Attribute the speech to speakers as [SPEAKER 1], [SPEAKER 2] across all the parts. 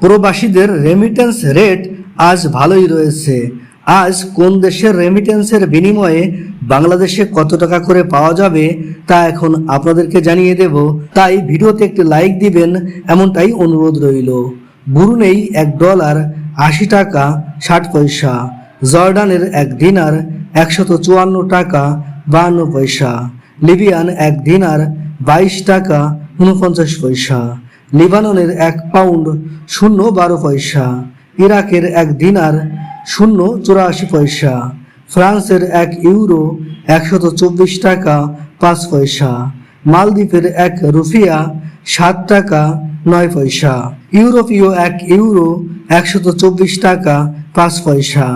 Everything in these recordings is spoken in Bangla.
[SPEAKER 1] প্রবাসীদের রেমিটেন্স রেট আজ ভালোই রয়েছে। আজ কোন দেশের রেমিটেন্সের বিনিময়ে বাংলাদেশে কত টাকা করে পাওয়া যাবে তা এখন আপনাদেরকে জানিয়ে দেব। তাই ভিডিওতে একটি লাইক দিবেন, এমনটাই অনুরোধ রইল। বুরুনেই এক ডলার আশি টাকা ষাট পয়সা। জর্ডানের এক দিনার একশত চুয়ান্ন টাকা বাহান্ন পয়সা। লিবিয়ান এক দিনার বাইশ টাকা উনপঞ্চাশ পয়সা। লিবাননের এক পাউন্ড শূন্য বারো পয়সা, ইরাকের এক দিনার শূন্য চুরাশি পয়সা, ফ্রান্সের এক ইউরো একশত চব্বিশ টাকা পাঁচ পয়সা, মালদ্বীপের এক রুফিয়া সাত টাকা নয় পয়সা, ইউরোপীয় এক ইউরো একশত চব্বিশ টাকা পাঁচ পয়সা,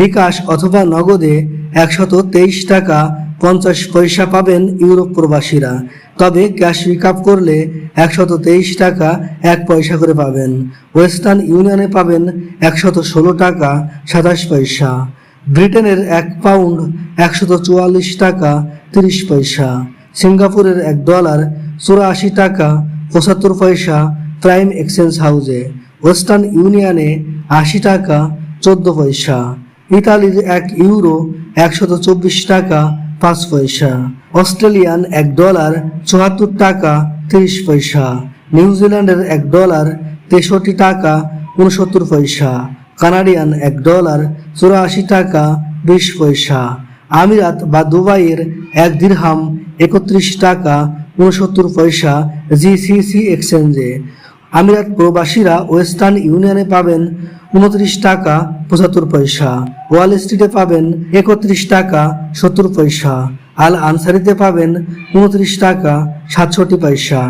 [SPEAKER 1] বিকাশ অথবা নগদে একশত তেইশ টাকা পঞ্চাশ পয়সা পাবেন ইউরোপ প্রবাসীরা। তবে ক্যাশ পিকআপ করলে একশত তেইশ টাকা এক পয়সা করে পাবেন। ওয়েস্টার্ন ইউনিয়নে পাবেন একশত ষোলো টাকা সাতাশ পয়সা। ব্রিটেনের এক পাউন্ড একশত চুয়াল্লিশ টাকা তিরিশ পয়সা। সিঙ্গাপুরের এক ডলার চুরাশি টাকা পঁচাত্তর পয়সা প্রাইম এক্সচেঞ্জ হাউসে। ওয়েস্টার্ন ইউনিয়নে আশি টাকা চোদ্দ পয়সা। ইতালির এক ইউরো একশত চব্বিশ টাকা পাঁচ পয়সা। অস্ট্রেলিয়ান এক ডলার, চুয়াত্তর টাকা, তিরিশ পয়সা। নিউজিল্যান্ডের এক ডলার, তেষট্টি টাকা, উনসত্তর পয়সা। কানাডিয়ান এক ডলার, চুরাশি টাকা, বিশ পয়সা। আমিরাত বা দুবাইয়ের এক দিরহাম, একত্রিশ টাকা, উনসত্তর পয়সা, জিসিসি এক্সচেঞ্জে। আমিরাত প্রবাসীরা ওয়েস্টার্ন ইউনিয়নে পাবেন উনত্রিশ টাকা পঁচাত্তর পয়সা, ওয়াল স্ট্রিটে পাবেন একত্রিশ টাকা সত্তর পয়সা, আল আনসারিতে পাবেন উনত্রিশ টাকা সাতষট্টি পয়সা,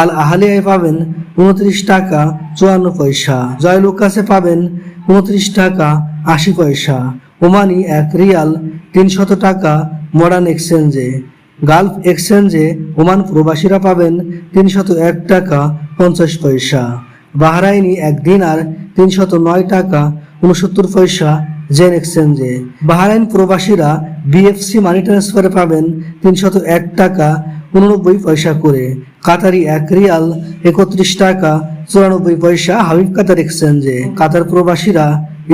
[SPEAKER 1] আল আহালিয়ায় পাবেন উনত্রিশ টাকা চুয়ান্ন পয়সা, জয়লুকাসে পাবেন উনত্রিশ টাকা আশি পয়সা, ওমানি এক রিয়াল তিনশত টাকা মডার্ন এক্সচেঞ্জে, গালফ এক্সচেঞ্জে ওমান প্রবাসীরা পাবেন তিনশত এক টাকা পঞ্চাশ পয়সা। বাহরাইনি এক দিনার তিনশত নয় টাকা উনসত্তর পয়সা জেন এক্সচেঞ্জে। বাহরাইন প্রবাসীরা বিএফসি মানি ট্রান্সফারে পাবেন তিনশত এক টাকা উননব্বই পয়সা করে। কাতারি এক রিয়াল, একত্রিশ টাকা, চুরানব্বই পয়সা হাবিব কাতার এক্সচেঞ্জে। কাতার প্রবাসীরা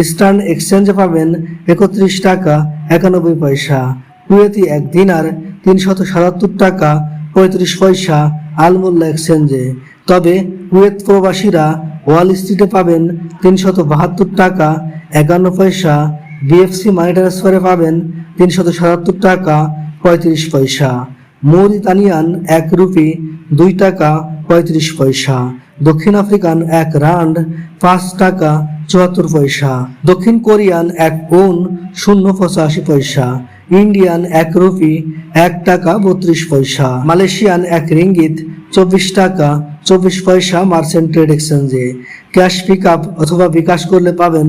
[SPEAKER 1] ইস্টার্ন এক্সচেঞ্জে পাবেন একত্রিশ টাকা, একানব্বই পয়সা। কুয়েতি এক দিনার তিনশত সাতাত্তর টাকা, পঁয়ত্রিশ পয়সা আলমোল্লা এক্সচেঞ্জে। তবে কুয়েত প্রবাসীরা ওয়াল স্ট্রিটে পাবেন তিনশত বাহাত্তর টাকা, একান্ন পয়সা। বিএফসি মানি ট্রান্সফারে পাবেন তিনশত সাতাত্তর টাকা, পঁয়ত্রিশ পয়সা। মৌরিতানিয়ান এক রুপি, দুই টাকা, পঁয়ত্রিশ পয়সা। দক্ষিণ আফ্রিকান এক রান্ড, পাঁচ টাকা, চুয়াত্তর পয়সা। দক্ষিণ কোরিয়ান এক ওন, শূন্য পঁচাশি পয়সা। ইন্ডিয়ান এক রুপি, এক টাকা বত্রিশ পয়সা। মালয়েশিয়ান এক রিঙ্গিত চব্বিশ টাকা, চব্বিশ পয়সা মার্চেন্ট ট্রেড এক্সচেঞ্জে ক্যাশ পিক আপ অথবা বিকাশ করলে পাবেন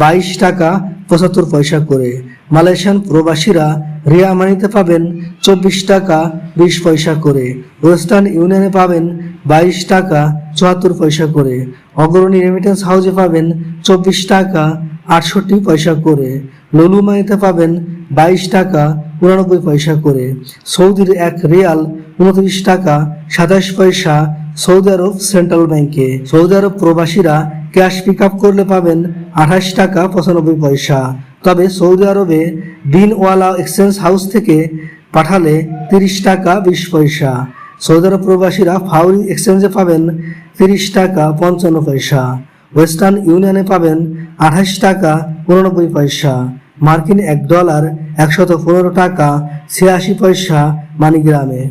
[SPEAKER 1] বাইশ টাকা পঁচাত্তর পয়সা করে। মালয়েশিয়ান প্রবাসীরা রিয়া মানিতে পাবেন চব্বিশ টাকা বিশ পয়সা করে। ওয়েস্টার্ন ইউনিয়নে পাবেন বাইশ টাকা চুয়াত্তর পয়সা করে। অগ্রণী রেমিটেন্স হাউসে পাবেন চব্বিশ টাকা আটষট্টি পয়সা করে। লুলু মানিতে পাবেন বাইশ টাকা উনানব্বই পয়সা করে। সৌদির এক রিয়াল উনত্রিশ টাকা সাতাশ পয়সা সৌদি আরব সেন্ট্রাল ব্যাংকে। সৌদি আরব প্রবাসীরা ক্যাশ পিক আপ করলে পাবেন আঠাশ টাকা পঁচানব্বই পয়সা। তবে সৌদি আরবে বিনওয়ালা এক্সচেঞ্জ হাউস থেকে পাঠালে তিরিশ টাকা বিশ পয়সা। সৌদি আরব প্রবাসীরা ফাউরি এক্সচেঞ্জে পাবেন তিরিশ টাকা পঞ্চান্ন পয়সা। ওয়েস্টার্ন ইউনিয়নে পাবেন আঠাশ টাকা উননব্বই পয়সা। মার্কিন এক ডলার একশত পনেরো টাকা ছিয়াশি পয়সা মানিগ্রামে।